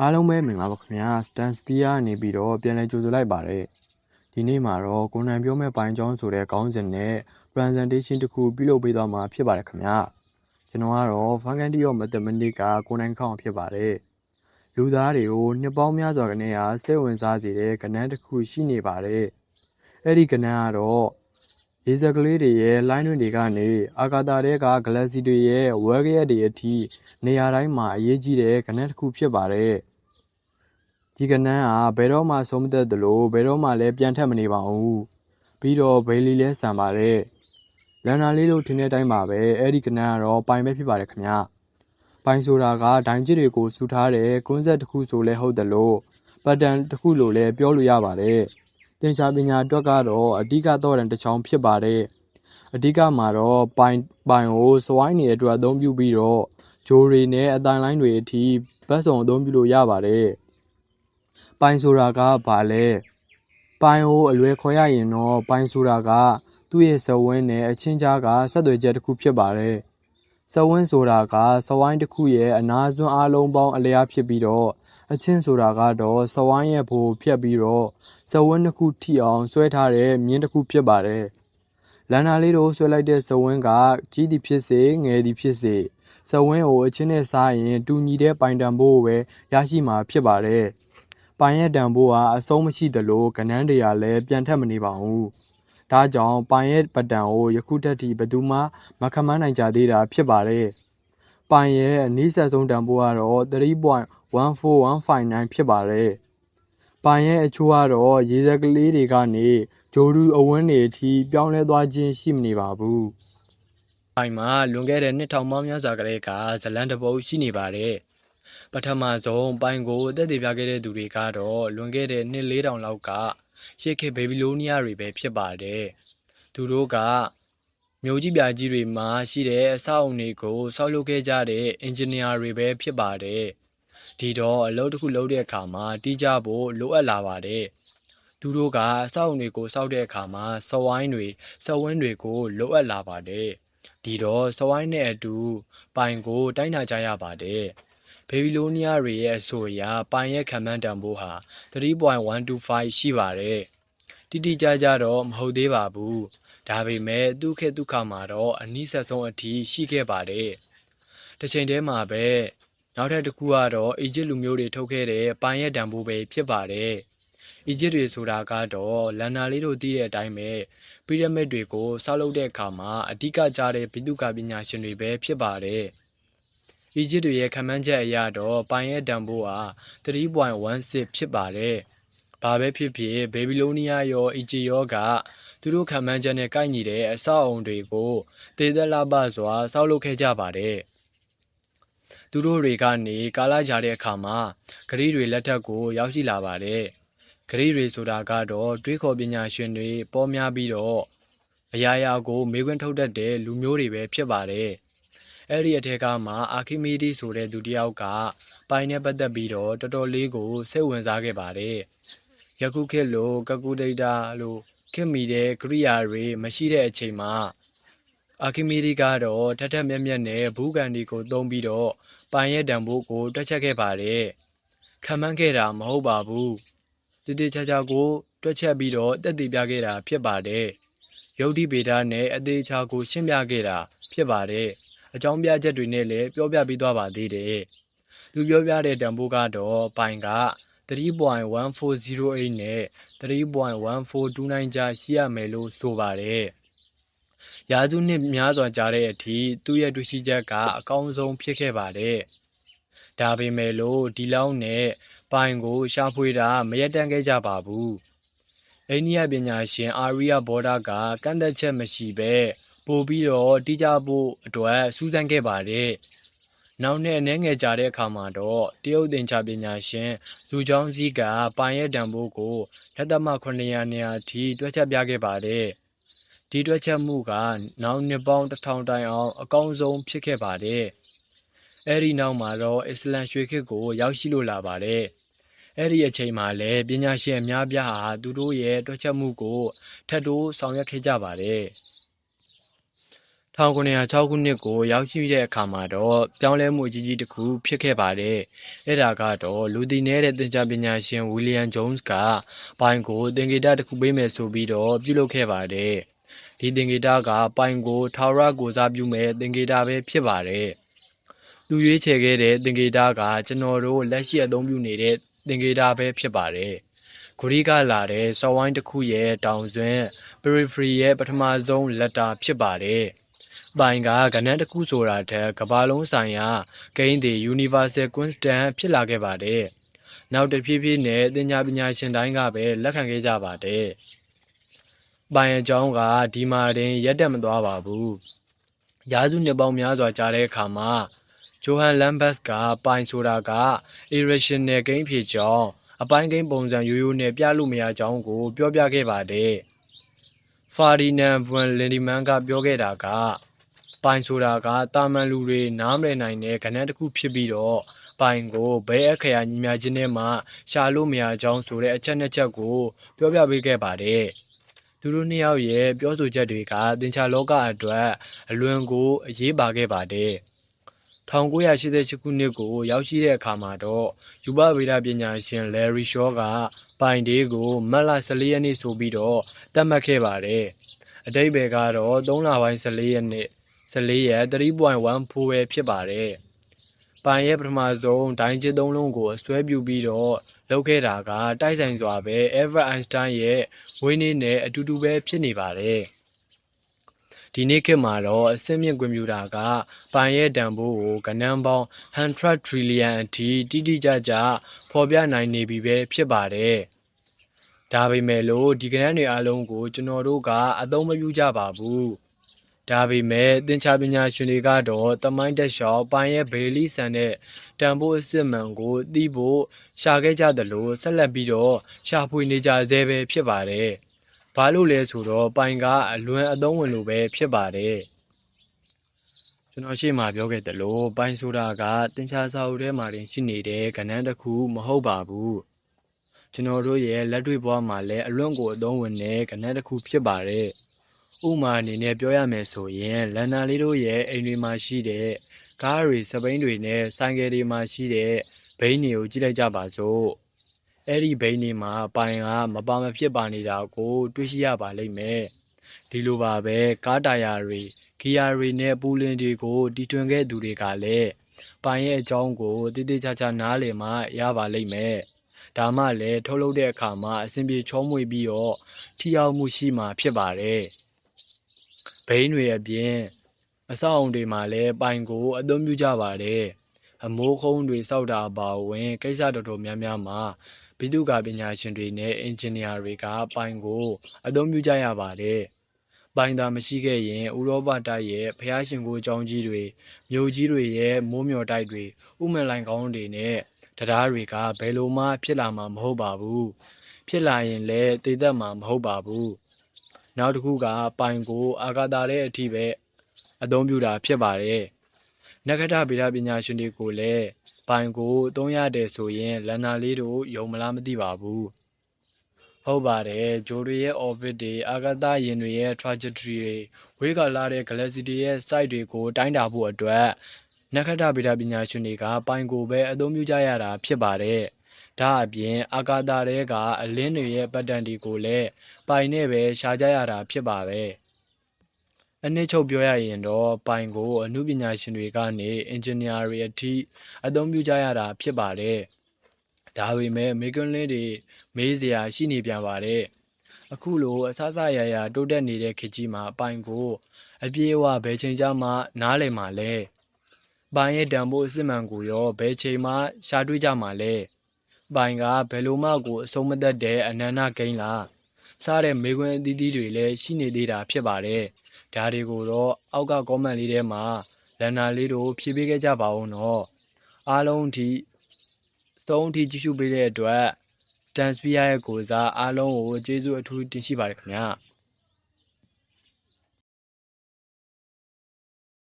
အားလုံးပဲမင်္ဂလာပါခင်ဗျာစတန်စပီယာကနေပြီးတော့ပြန်လည်ကြိုဆိုလိုက်ပါတယ်ဒီနေ့မှာတော့ကိုနိုင်ပြောမဲ့ပိုင်းချောင်းဆိုတဲ့ခေါင်းစဉ်နဲ့ presentation တစ်ခုပြုလုပ်ပေးသွားမှာဖြစ်ပါတယ်ခင်ဗျာကျွန်တော်ကတော့ faculty of mathematics ကကိုနိုင်ခေါင်းဖြစ်ပါတယ်လူသားတွေကိုနှစ်ပေါင်းများစွာကနေဟာစိတ်ဝင်စားစေတဲ့ကဏ္ဍတစ်ခုရှိနေပါတယ်အဲ့ဒီကဏ္ဍကတော့ ရေစက်ကလေးတွေရဲ့ line တွေကနေအာကာသတဲက galaxy တွေရဲ့ world ရဲ့တွေအထိနေရာတိုင်းမှာအရေးကြီးတဲ့ကဏ္ဍတစ်ခုဖြစ်ပါတယ်ဒီကဏ္ဍကဘယ်တော့မှဆုံးမသက်သလိုဘယ်တော့မှလည်းပြန်ထက်မနေပါဘူးပြီးတော့ဘေလီလဲဆန်ပါတယ်လန်နာလေးတို့ထင်တဲ့အတိုင်းပါပဲအဲ့ဒီကဏ္ဍကတော့ပိုင်ပဲဖြစ်ပါတယ်ခင်ဗျာပိုင်ဆိုတာကဒိုင်ကျစ်တွေကိုစူထားတဲ့ကွန်းဆက်တစ်ခုဆိုလဲဟုတ်တယ်လို့ပတ်တန်တစ်ခုလို့လည်းပြောလို့ရပါတယ် သင်္ချာပညာအတွက်ကတော့အဓိကတော့တန်တစ်ချောင်းဖြစ်ပါတယ်အဓိကမှာတော့ပိုင်ပိုင်ကိုစဝိုင်းနေတဲ့အတွက်အသုံးပြုပြီးတော့ဂျိုတွေနဲ့အတိုင်းလိုင်းတွေအထိဘတ်စုံအသုံးပြုလို့ရပါတယ်ပိုင်ဆိုတာကဘာလဲပိုင်ကိုအလွယ်ခေါ်ရရင်တော့ပိုင်ဆိုတာကသူ့ရဲ့ဇဝင်းနဲ့အချင်းကြားကဆက်သွယ်ချက်တစ်ခုဖြစ်ပါတယ်ဇဝင်းဆိုတာကစဝိုင်းတစ်ခုရဲ့အနာစွန်းအလုံးပေါင်းအလျားဖြစ်ပြီးတော့ အချင်းဆိုတာကတော့စဝိုင်းရဲ့ဘိုးဖြတ်ပြီးတော့ဇဝင်းတစ်ခုထိအောင်ဆွဲထားတဲ့မြင်းတစ်ခုဖြစ်ပါတယ်လန်နာလေးတို့ဆွဲလိုက်တဲ့ဇဝင်းကကြီးသည်ဖြစ်စေငယ်သည်ဖြစ်စေဇဝင်းကိုအချင်းနဲ့စားရင်တူညီတဲ့ပိုင်တံပိုးကိုပဲရရှိမှာဖြစ်ပါတယ်ပိုင်ရဲ့တံပိုးဟာအဆုံးမရှိသလိုကဏ္ဍတွေကလည်းပြန်ထက်မနေပါဘူးဒါကြောင့်ပိုင်ရဲ့ပတံကိုယခုတက်ထိဘယ်သူမှမခမန်းနိုင်ကြသေးတာဖြစ်ပါတယ် ပိုင်ရဲ့အနည်းဆက်ဆုံးတံပိုးကတော့3.14159ဖြစ်ပါတယ်ပိုင်ရဲ့အချိုးကတော့ရေစက်ကလေးတွေကနေဂျိုရူအဝန်းတွေအထိပြောင်းလဲသွားခြင်းရှိမနေပါဘူးအိုင်မှာလွန်ခဲ့တဲ့နှစ်ထောင်ပေါင်းများစွာကလေးကဇလန်တပုတ်ရှိနေပါတယ်။ပထမဆုံးပိုင်ကိုအသက်သေပြခဲ့တဲ့သူတွေကတော့လွန်ခဲ့တဲ့နှစ်4000လောက်ကရှေးခေတ်ဘေဘီလိုးနီးယားတွေပဲဖြစ်ပါတယ်။သူတို့က မြို့ကြီးပြကြီးတွေမှာရှိတဲ့အဆောက်အုံတွေကိုဆောက်လုပ်ခဲ့ကြတဲ့အင်ဂျင်နီယာတွေပဲဖြစ်ပါတယ်။ဒီတော့အလုပ်တစ်ခုလုပ်တဲ့အခါမှာတီးကြဖို့လိုအပ်လာပါတယ်။သူတို့ကအဆောက်အုံတွေကိုစောက်တဲ့အခါမှာစဝိုင်းတွေစဝင်းတွေကိုလိုအပ်လာပါတယ်။ဒီတော့စဝိုင်းနဲ့အတူပိုင်ကိုတိုင်းတာကြရပါတယ်။ဘေဘီလိုးနီးယားတွေရဲ့အဆိုအရပိုင်ရဲ့ခံမှန်းတန်ဖိုးဟာ3.125ရှိပါတယ်။တိတိကျကျတော့မဟုတ်သေးပါဘူး။ ဒါပေမဲ့သူ့ခေတ်သူ့ခါမှာတော့အနည်းဆက်ဆုံးအထိရှိခဲ့ပါတယ်။တစ်ချိန်တည်းမှာပဲနောက်ထပ်တစ်ခုကတော့အီဂျစ်လူမျိုးတွေထုတ်ခဲ့တဲ့ပိုင်ရဲ့တန်ဖိုးပဲဖြစ်ပါတယ်။အီဂျစ်တွေဆိုတာကတော့လန်နာလေးတို့သိတဲ့အတိုင်းပဲပီရမစ်တွေကိုဆောက်လုပ်တဲ့အခါမှာအဓိကကျတဲ့ဘိတုကပညာရှင်တွေပဲဖြစ်ပါတယ်။အီဂျစ်တွေရဲ့ခံမှန်းချက်အရတော့ပိုင်ရဲ့တန်ဖိုးဟာ3.16ဖြစ်ပါတယ်။ဘာပဲဖြစ်ဖြစ်ဘေဘီလိုးနီးယားရောအီဂျစ်ရောက သူတို့ခံမှန်းချက်နဲ့ကိုက်ညီတဲ့အဆောက်အုံတွေကိုဒေသလပစွာဆောက်လုပ်ခဲ့ကြပါတယ်။သူတို့တွေကနေကာလကြာတဲ့အခါမှာဂရီတွေလက်ထက်ကိုရောက်ရှိလာပါတယ်။ဂရီတွေဆိုတာကတော့တွေးခေါ်ပညာရှင်တွေပေါ်များပြီးတော့အရာရာကိုမေးခွန်းထုတ်တတ်တဲ့လူမျိုးတွေပဲဖြစ်ပါတယ်။အဲ့ဒီအထက်ကမှအာခိမီဒီဆိုတဲ့သူတစ်ယောက်ကပိုင်နဲ့ပတ်သက်ပြီးတော့တော်တော်လေးကိုစိတ်ဝင်စားခဲ့ပါတယ်။ယခုခေတ်လိုကကူဒေတာလို ခင်မီတဲ့ကရိယာတွေမရှိတဲ့အချိန်မှာအာခိမီဒီကတော့ထက်ထက်မြက်မြက်နဲ့ဘူးကန်ဒီကိုသုံးပြီးတော့ပိုင်ရဲ့တံပိုးကိုတွက်ချက်ခဲ့ပါတယ်။ခံမှန်းခဲ့တာမဟုတ်ပါဘူး။တည်တည်ချာချာကိုတွက်ချက်ပြီးတော့တက်တည်ပြခဲ့တာဖြစ်ပါတယ်။ယုတ်တိဗေဒနဲ့အသေးချာကိုရှင်းပြခဲ့တာဖြစ်ပါတယ်။အကြောင်းပြချက်တွေနဲ့လည်းပြောပြပြီးသွားပါသေးတယ်။သူပြောပြတဲ့တံပိုးကတော့ပိုင်က 3.1408နဲ့3.1429ကြားရှိရမယ်လို့ဆိုပါတယ်။ရာစုနှစ်များစွာကြာတဲ့အထိသူ့ရဲ့တွေ့ရှိချက်ကအကောင်းဆုံးဖြစ်ခဲ့ပါတယ်။ဒါပေမဲ့လို့ဒီလောက်နဲ့ပိုင်ကိုရှာဖွေတာမရက်တန့်ခဲ့ကြပါဘူး။အိန္ဒိယပညာရှင်အာရိယဘောဓကကန့်သက်ချက်မရှိပဲပို့ပြီးတော့တိကျဖို့အတွက်စူးစမ်းခဲ့ပါတယ်။ နောက်နဲ့အနေငယ်ကြာတဲ့အခါမှာတော့တရုတ်သင်္ချာပညာရှင်ဇူချောင်းစည်းကပိုင်ရဲ့တံပိုးကိုလက်သမ900နေရာထိတွက်ချက်ပြခဲ့ပါတယ်။ဒီတွက်ချက်မှုကနောက်နှစ်ပေါင်း1000တိုင်အောင်အကောင်းဆုံးဖြစ်ခဲ့ပါတယ်။အဲဒီနောက်မှာတော့အစ္စလမ်ရွှေခေတ်ကိုရောက်ရှိလို့လာပါတယ်။အဲ့ဒီအချိန်မှာလည်းပညာရှင်အများပြားဟာသူတို့ရဲ့တွက်ချက်မှုကိုထပ်တိုးဆောင်ရွက်ခဲ့ကြပါတယ်။ 1906ခုနှစ်ကို ရောက်ရှိတဲ့အခါမှာတော့ ပြောင်းလဲမှုအကြီးကြီးတစ်ခု ဖြစ်ခဲ့ပါတယ်။အဲ့ဒါကတော့ လူသိနေတဲ့ သင်္ချာပညာရှင်ဝီလီယံဂျုံးစ်ကပိုင်ကို သင်္ကေတတစ်ခုပေးမယ်ဆိုပြီးတော့ ပြုလုပ်ခဲ့ပါတယ်။ဒီသင်္ကေတက ပိုင်ကို ထာဝရကိုစားပြုမဲ့သင်္ကေတပဲ ဖြစ်ပါတယ်။သူရွေးချယ်ခဲ့တဲ့ သင်္ကေတက ကျွန်တော်တို့ လက်ရှိအသုံးပြုနေတဲ့ သင်္ကေတပဲ ဖြစ်ပါတယ်။ဂရီကလာတဲ့စော်ဝိုင်းတစ်ခုရဲ့ တောင်စွန်း periphery ရဲ့ ပထမဆုံး letter ဖြစ်ပါတယ်။ ပိုင်ကကဏ္ဍတစ်ခုဆိုတာထက်ကမ္ဘာလုံးဆိုင်ရာဂိမ်းတွေ universal constant ဖြစ်လာခဲ့ပါတယ်။နောက်တစ်ဖြည်းဖြည်းနဲ့သင်ညာပညာရှင်တိုင်းကပဲလက်ခံခဲ့ကြပါတယ်။ပိုင်အကြောင်းကဒီမှာတင်ရက်တက်မသွားပါဘူး။ရာစုနှစ်ပေါင်းများစွာကြာတဲ့အခါမှာဂျိုဟန်လမ်ဘတ်ကပိုင်ဆိုတာက irrational ဂိမ်းဖြစ်ကြောင်းအပိုင်းဂိမ်းပုံစံရိုးရိုးနဲ့ပြလို့မရကြောင်းကို ပြောပြခဲ့ပါတယ်။ ဖာဒီနန်ဗွန်လင်ဒီမန်ကပြောခဲ့တာကပိုင်ဆိုတာကတာမန်လူတွေနားမလည်နိုင်တဲ့ကဏ္ဍတစ်ခုဖြစ်ပြီးတော့ပိုင်ကိုဘဲအခရာညီမျှခြင်းနဲ့မှရှာလို့မရကြောင်းဆိုတဲ့အချက်နှစ်ချက်ကို ပြောပြပေးခဲ့ပါတယ်။သူတို့နှစ်ယောက်ရဲ့ပြောဆိုချက်တွေကသင်္ချာလောကအတွက်အလွန်ကိုအရေးပါခဲ့ပါတယ်။ 1988ခုနှစ်ကို ရောက်ရှိတဲ့အခါမှာတော့ယူပဗေဒပညာရှင် Larry Shaw ကပိုင်ဒေးကိုမတ်လ14ရက်နေ့ဆိုပြီးတော့သတ်မှတ်ခဲ့ပါတယ်။အတိတ်ဘယ်ကတော့3လပိုင်း14ရက်နေ့14ရက်3.14ပဲဖြစ်ပါတယ်။ပိုင်ရဲ့ပထမဆုံးဒိုင်းချစ်သုံးလုံးကိုအစွဲပြုပြီးတော့လုပ်ခဲ့တာကတိုက်ဆိုင်စွာပဲ Albert Einstein ရဲ့ဝိနည်းနဲ့အတူတူပဲဖြစ်နေပါတယ်။ ဒီနေ့ခေတ်မှာတော့အဆင့်မြင့်ကွန်ပျူတာကပိုင်ရဲ့တန်ဖိုးကိုကဏ္ဍပေါင်း100 trillion အထိတိတိကျကျဖော်ပြနိုင်နေပြီပဲဖြစ်ပါတယ်။ဒါပေမဲ့လို့ဒီကဏ္ဍတွေအလုံးကိုကျွန်တော်တို့ကအသုံးမပြုကြပါဘူး။ဒါပေမဲ့သင်္ချာပညာရှင်တွေကတော့တမိုင်းတက်လျှောက်ပိုင်ရဲ့ဘေလီဆန်တဲ့တန်ဖိုးအစစ်မှန်ကိုသိဖို့ရှာခဲ့ကြသလိုဆက်လက်ပြီးတော့ရှာဖွေနေကြဆဲပဲဖြစ်ပါတယ်။ ဘာလို့လဲဆိုတော့ပိုင်ကအလွန်အသုံးဝင်လို့ပဲဖြစ်ပါတယ်ကျွန်တော်ရှေ့မှာပြောခဲ့တယ်လို့ပိုင်ဆိုတာကတင်ချာစာအုပ်ထဲမှာတင်ရှိနေတဲ့ကဏ္ဍတစ်ခုမဟုတ်ပါဘူးကျွန်တော်တို့ရဲ့လက်တွေ့ဘဝမှာလည်းအလွန်ကိုအသုံးဝင်တဲ့ကဏ္ဍတစ်ခုဖြစ်ပါတယ်ဥမာအနေနဲ့ပြောရမယ်ဆိုရင်လန်နာလေးတို့ရဲ့အိမ်တွေမှာရှိတဲ့ကားတွေစပိန်တွေနဲ့ဆိုင်ကယ်တွေမှာရှိတဲ့ဘိန်းတွေကိုကြည့်လိုက်ကြပါစို့ အဲ့ဒီဘိန်းတွေမှာပိုင်ကမပါမဖြစ်ပါနေတာကို တွေ့ရှိရပါလိမ့်မယ်ဒီလိုပါပဲကားတာယာတွေဂီယာတွေနဲ့ပူလင်တွေကိုတီထွင်ခဲ့သူတွေကလည်းပိုင်ရဲ့အကြောင်းကိုတည်တည်ချာချာနားလည်မှရပါလိမ့်မယ်ဒါမှလည်းထုတ်လုပ်တဲ့အခါမှာအဆင်ပြေချောမွေ့ပြီးတော့ထိရောက်မှုရှိမှာဖြစ်ပါတယ်ဘိန်းတွေအပြင်အဆောက်အုံတွေမှာလည်းပိုင်ကိုအသုံးပြုကြပါတယ်အမိုးခုံးတွေစောက်တာအပါအဝင်ကိစ္စတော်တော်များများမှာ ဘိတုကာပညာရှင်တွေနဲ့အင်ဂျင်နီယာတွေကပိုင်ကို အသုံးပြုကြရပါတယ်။ပိုင်သာမရှိခဲ့ရင်ဥရောပတိုက်ရဲ့ဖျားရှင်ကိုကြောင်းကြီးတွေမြို့ကြီးတွေရဲ့မိုးမျှော်တိုက်တွေဥမန်လိုင်ကောင်းတွေနဲ့တရားတွေကဘယ်လိုမှဖြစ်လာမှာမဟုတ်ပါဘူး။ဖြစ်လာရင်လည်းတည်တတ်မှာမဟုတ်ပါဘူး။နောက်တစ်ခုကပိုင်ကို အာဂါတာရဲ့အထိပဲအသုံးပြုတာဖြစ်ပါတယ်။ နဂထဗေဒပညာရှင်တွေကိုလည်းပိုင်ကိုသုံးရတယ်ဆိုရင်လန်နာလေးတို့ယုံမလားမသိပါဘူးဟုတ်ပါတယ်ဂျိုတွေရဲ့ orbit တွေအာကာသယာဉ်တွေရဲ့ trajectory တွေဝေးကလာတဲ့ galaxy တွေရဲ့ site တွေကိုတိုင်းတာဖို့အတွက်နက္ခတ္တဗေဒပညာရှင်တွေကပိုင်ကိုပဲအသုံးပြုကြရတာဖြစ်ပါတယ်ဒါအပြင်အာကာသတွေကအလင်းတွေရဲ့ pattern တွေကိုလည်းပိုင်နဲ့ပဲရှာကြရတာဖြစ်ပါပဲ။ အနှစ်ချုပ်ပြောရရင်တော့ပိုင်ကိုအမှုပညာရှင်တွေကနေအင်ဂျင်နီယာတွေအထိအသုံးပြုကြရတာဖြစ်ပါတယ်။ဒါပေမဲ့မေကွန်းလင်းတွေမေးစရာရှိနေပြန်ပါတယ်။အခုလိုအဆအဆရရတိုးတက်နေတဲ့ခေတ်ကြီးမှာပိုင်ကိုအပြေးအဝဘယ်ချိန်ကြမှနားလည်မှာလဲ။ပိုင်ရဲ့တန်ဖိုးအစစ်မှန်ကိုရောဘယ်ချိန်မှရှာတွေ့ကြမှာလဲ။ပိုင်ကဘယ်လိုမှကိုအဆုံးမသက်တဲ့အနန္တဂိမ်းလား။စားတဲ့မေကွန်းအသီးသီးတွေလည်းရှိနေသေးတာဖြစ်ပါတယ်။ ဒါတွေကိုတော့အောက်က comment လေးထဲမှာလန်နာလေးတို့ဖြည့်ပေးခဲ့ကြပါဦးနော်အားလုံးအထိသုံးအထိကြည့်ရှုပေးတဲ့အတွက် Dance Spear ရဲ့ကိုစားအားလုံးကိုကျေးဇူးအထူးတင်ရှိပါတယ်ခင်ဗျာ